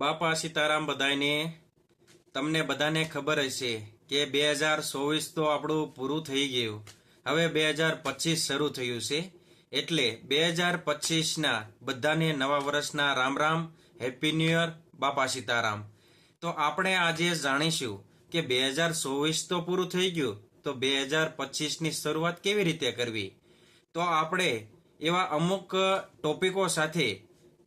બાપા સીતારામ બધાને તમને બધાને ખબર હશે કે બે હજાર ચોવીસ તો આપણું પૂરું થઈ ગયું. હવે બે હજાર પચીસ શરૂ થયું છે. એટલે બે હજાર પચીસના બધાને નવા વર્ષના Ram Ram, happy new year, બાપા સીતારામ. તો આપણે આજે જાણીશું કે બે હજાર ચોવીસ તો પૂરું થઈ ગયું, તો બે હજાર પચીસની શરૂઆત કેવી રીતે કરવી? તો આપણે એવા અમુક ટોપિકો સાથે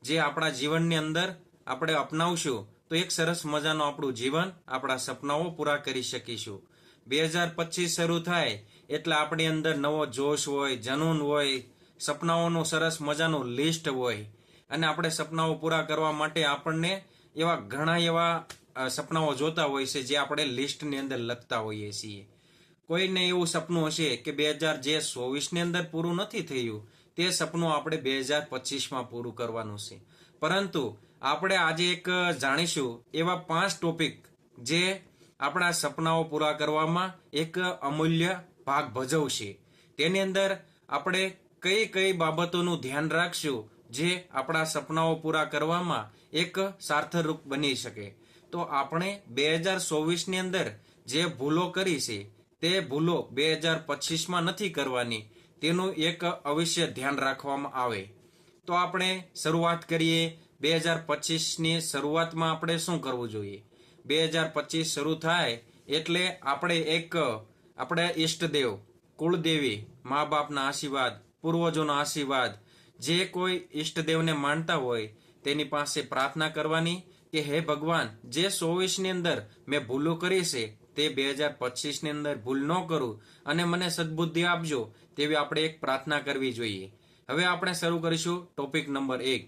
જે આપણા જીવનની અંદર આપણે અપનાવશું, તો એક સરસ મજાનું આપણું જીવન, આપણા સપનાઓ પૂરા કરી શકીશું. બે હજાર પચીસ શરૂ થાય, એટલે આપણી અંદર નવો જોશ હોય, જનૂન હોય, સપનાઓનું સરસ મજાનું લિસ્ટ હોય. અને આપણે સપનાઓ પૂરા કરવા માટે આપણને એવા ઘણા એવા સપનાઓ જોતા હોય છે, જે આપણે લિસ્ટની અંદર લખતા હોઈએ છીએ. કોઈને એવું સપનું હશે કે બે હજાર જે ચોવીસની અંદર પૂરું નથી થયું, તે સપનું આપણે બે હજાર પચીસમાં પૂરું કરવાનું છે. પરંતુ આપણે આજે એક જાણીશું એવા પાંચ ટોપિક જે આપણા સપનાઓ પૂરા કરવામાં એક અમૂલ્ય ભાગ ભજવશે. તેની અંદર આપણે કઈ કઈ બાબતોનું ધ્યાન રાખશું જે આપણા સપનાઓ પૂરા કરવામાં એક સાર્થરૂપ બની શકે. તો આપણે બે હજાર ચોવીસની અંદર જે ભૂલો કરી છે, તે ભૂલો બે હજાર પચીસમાં નથી કરવાની. તેનું એક અવશ્ય ધ્યાન રાખવામાં આવે. તો આપણે શરૂઆત કરીએ બે હજાર પચીસની શરૂઆતમાં આપણે શું કરવું જોઈએ? બે હજાર પચીસ શરૂ થાય એટલે આપણે એક, આપણે ઈષ્ટદેવ, કુળદેવી મા બાપના આશીર્વાદ, પૂર્વજોના આશીર્વાદ, જે કોઈ ઈષ્ટદેવને માનતા હોય તેની પાસે પ્રાર્થના કરવાની કે, હે ભગવાન, જે ચોવીસની અંદર મેં ભૂલો કરી છે, તે બે હજાર પચીસની અંદર ભૂલ ન કરું અને મને સદબુદ્ધિ આપજો, તેવી આપણે એક પ્રાર્થના કરવી જોઈએ. હવે આપણે શરૂ કરીશું ટોપિક નંબર એક.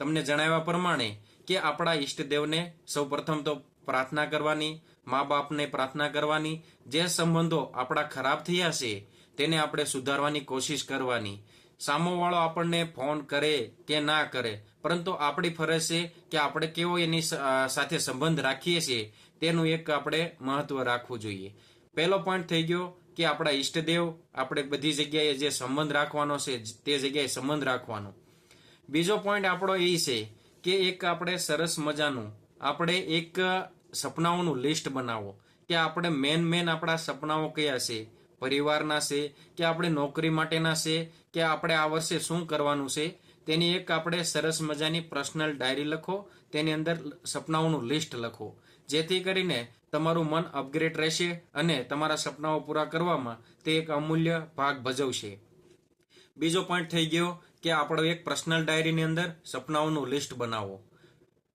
તમને જણાવ્યા પ્રમાણે કે આપણા ઈષ્ટદેવને સૌ પ્રથમ તો પ્રાર્થના કરવાની, મા બાપને પ્રાર્થના કરવાની, જે સંબંધો આપણા ખરાબ થયા છે, તેને આપણે સુધારવાની કોશિશ કરવાની. સામોવાળો આપણને ફોન કરે કે ના કરે, પરંતુ આપણી ફરજ છે કે આપણે કેવો એની સાથે સંબંધ રાખીએ છીએ, તેનું એક આપણે મહત્વ રાખવું જોઈએ. પહેલો પોઈન્ટ થઈ ગયો કે આપણા ઈષ્ટદેવ આપણે બધી જગ્યાએ જે સંબંધ રાખવાનો છે તે જગ્યાએ સંબંધ રાખવાનો. બીજો પોઈન્ટ આપણો એ છે કે એક આપણે સરસ મજાનું, આપણે એક સપનાઓનું લિસ્ટ બનાવો. કે આપણે મેન મેન આપણા સપનાઓ કયા છે? પરિવારના છે? કે આપણે નોકરી માટેના છે? કે આપણે આ વર્ષે શું કરવાનું છે? તેની એક આપણે સરસ મજાની પર્સનલ ડાયરી લખો, તેની અંદર સપનાઓનું લિસ્ટ લખો. જેથી કરીને તમારું મન અપગ્રેડ રહેશે અને તમારા સપનાઓ પૂરા કરવામાં તે એક અમૂલ્ય ભાગ ભજવશે. બીજો પોઈન્ટ થઈ ગયો કે આપણો એક પર્સનલ ડાયરીની અંદર સપનાઓનું લિસ્ટ બનાવો.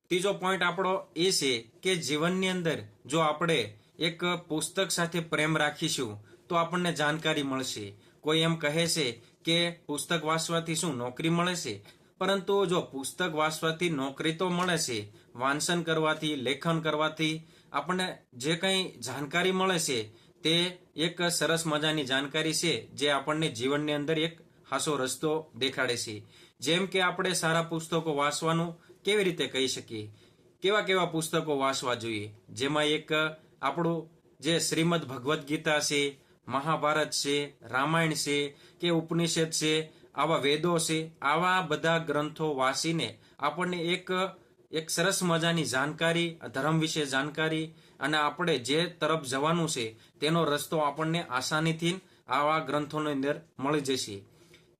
ત્રીજો પોઈન્ટ આપણો એ છે કે જીવનની અંદર જો આપણે એક પુસ્તક સાથે પ્રેમ રાખીશું, તો આપણને જાણકારી મળશે. કોઈ એમ કહે છે કે પુસ્તક વાંચવાથી શું નોકરી મળે છે? પરંતુ જો પુસ્તક વાંચવાથી નોકરી તો મળે છે, વાંચન કરવાથી, લેખન કરવાથી આપણને જે કંઈ જાણકારી મળે છે, તે એક સરસ મજાની જાણકારી છે, જે આપણને જીવનની અંદર એક હાસો રસ્તો દેખાડે છે. જેમ કે આપણે સારા પુસ્તકો વાંચવાનું કેવી રીતે કહી શકીએ? કેવા કેવા પુસ્તકો વાંચવા જોઈએ? જેમાં એક આપણું જે શ્રીમદ ભગવદ્ ગીતા છે, મહાભારત છે, રામાયણ છે કે ઉપનિષદ છે, આવા વેદો છે, આવા બધા ગ્રંથો વાંચીને આપણને એક એક સરસ મજાની જાણકારી, ધર્મ વિશે જાણકારી અને આપણે જે તરફ જવાનું છે, તેનો રસ્તો આપણને આસાનીથી આવા ગ્રંથોની અંદર મળી જશે.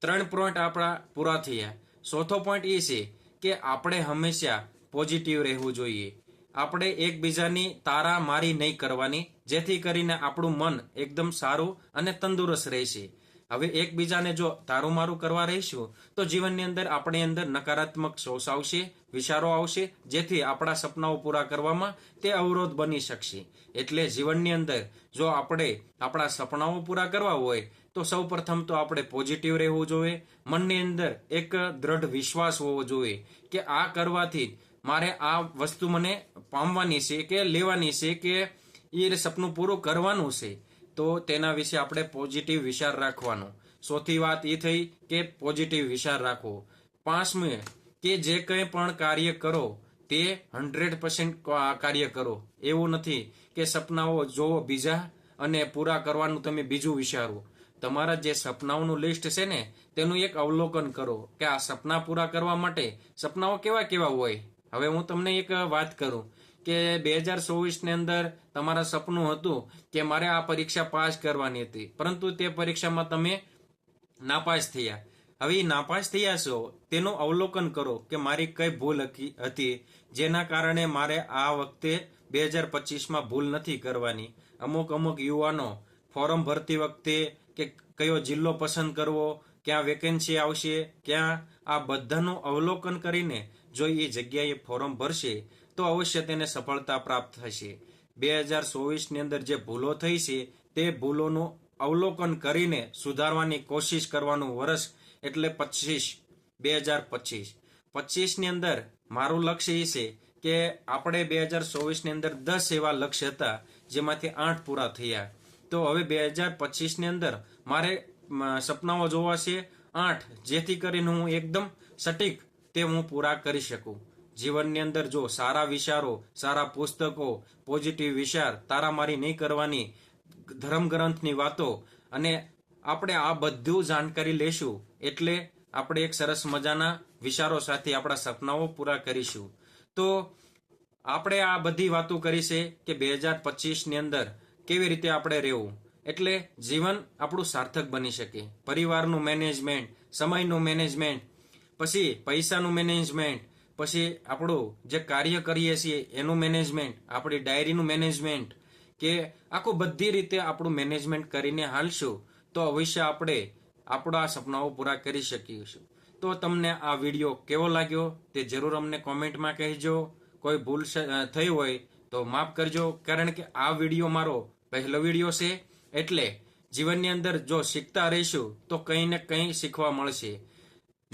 ત્રણ પોઈન્ટ આપણા પૂરા થયા. ચોથો પોઈન્ટ એ છે કે આપણે હંમેશા પોઝિટિવ રહેવું જોઈએ. આપણે એકબીજાની તારા મારી નહીં કરવાની, જેથી કરીને આપણું મન એકદમ સારું અને તંદુરસ્ત રહેશે. હવે એકબીજાને જો તારું મારું કરવા રહીશું, તો જીવનની અંદર આપણી અંદર નકારાત્મક સોસ આવશે, વિચારો આવશે, જેથી આપણા સપનાઓ પૂરા કરવામાં તે અવરોધ બની શકશે. એટલે જીવનની અંદર જો આપણે આપણા સપનાઓ પૂરા કરવા હોય તો સૌ પ્રથમ તો આપણે પોઝિટિવ રહેવું જોઈએ. મનની અંદર એક દ્રઢ વિશ્વાસ હોવો જોઈએ કે આ કરવાથી મારે આ વસ્તુ મને પામવાની છે કે લેવાની છે કે એ સપનું પૂરું કરવાનું છે. તો તેના વિશે આપણે પોઝિટિવ વિચાર રાખવાનો. સૌથી વાત એ થઈ કે પોઝિટિવ વિચાર રાખવો. પાંચમી, કે જે કંઈ પણ કાર્ય કરો, તે હંડ્રેડ પર્સન્ટ કાર્ય કરો. એવું નથી કે સપનાઓ જોવો બીજા અને પૂરા કરવાનું તમે બીજું વિચારો. તમારા જે સપનાઓનું લિસ્ટ છે ને, તેનું એક અવલોકન કરો કે આ સપના પૂરા કરવા માટે સપનાઓ કેવા કેવા હોય. હવે હું તમને એક વાત કરું કે બે હજાર ચોવીસની અંદર તમારા સપનું હતું કે મારે આ પરીક્ષા પાસ કરવાની હતી, પરંતુ તે પરીક્ષામાં તમે નાપાસ થયા. હવે નાપાસ થયા છો, તેનું અવલોકન કરો કે મારી કઈ ભૂલ હતી, જેના કારણે મારે આ વખતે બે હજાર પચીસમાં ભૂલ નથી કરવાની. અમુક અમુક યુવાનો ફોર્મ ભરતી વખતે કે કયો જિલ્લો પસંદ કરવો, ક્યાં વેકેન્સી આવશે, ક્યાં આ બધાનું અવલોકન કરીને જો એ જગ્યાએ ફોર્મ ભરશે, તો અવશ્ય તેને સફળતા પ્રાપ્ત થશે. બે હજાર ચોવીસની અંદર જે ભૂલો થઈ છે, તે ભૂલોનું અવલોકન કરીને સુધારવાની કોશિશ કરવાનું વર્ષ એટલે પચીસ, બે હજાર પચીસ. પચીસની અંદર મારું લક્ષ્ય એ છે કે આપણે બે હજાર ચોવીસની અંદર દસ એવા લક્ષ્ય હતા, જેમાંથી આઠ પૂરા થયા. તો હવે બે હજાર પચીસની અંદર મારે સપનાઓ જોવા છે આઠ, જેથી કરીને હું એકદમ સટીક તે હું પૂરા કરી શકું. જીવનની અંદર જો સારા વિચારો, સારા પુસ્તકો પોઝિટિવ વિચાર તારામારી નહીં કરવાની ધર્મ ગ્રંથની વાતો અને આપણે આ બધું જાણકારી લેશું એટલે આપણે એક સરસ મજાના વિચારો સાથે આપણા સપનાઓ પૂરા કરીશું. તો આપણે આ બધી વાતો કરી છે કે બે હજાર પચીસની અંદર કેવી રીતે આપણે રહેવું? એટલે જીવન આપણું સાર્થક બની શકે. પરિવારનું મેનેજમેન્ટ, સમયનું મેનેજમેન્ટ, પછી પૈસાનું મેનેજમેન્ટ, પછી આપણું જે કાર્ય કરીએ છીએ એનું મેનેજમેન્ટ, આપણી ડાયરીનું મેનેજમેન્ટ, કે આખું બધી રીતે આપણું મેનેજમેન્ટ કરીને હાલશું, તો અવશ્ય આપણે આપણા સપનાઓ પૂરા કરી શકીશું. તો તમને આ વીડિયો કેવો લાગ્યો તે જરૂર અમને કોમેન્ટમાં કહેજો. કોઈ ભૂલ થઈ હોય તો માફ કરજો, કારણ કે આ વીડિયો મારો પહેલો વીડિયો છે, એટલે જીવનની અંદર જો શીખતા રહીશું, તો કંઈ ને કંઈ શીખવા મળશે.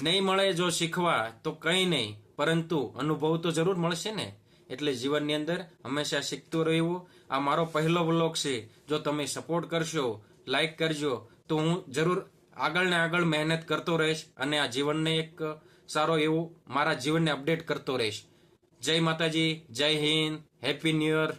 નહીં મળે જો શીખવા, તો કંઈ નહીં, પરંતુ અનુભવ તો જરૂર મળશે ને? એટલે જીવનની અંદર હંમેશા શીખતું રહેવું. આ મારો પહેલો વ્લોગ છે. જો તમે સપોર્ટ કરશો, લાઈક કરજો, તો હું જરૂર આગળ ને આગળ મહેનત કરતો રહીશ અને આ જીવનને એક સારો એવું, મારા જીવનને અપડેટ કરતો રહીશ. જય માતાજી, જય હિન્દ, હેપી ન્યૂ યર.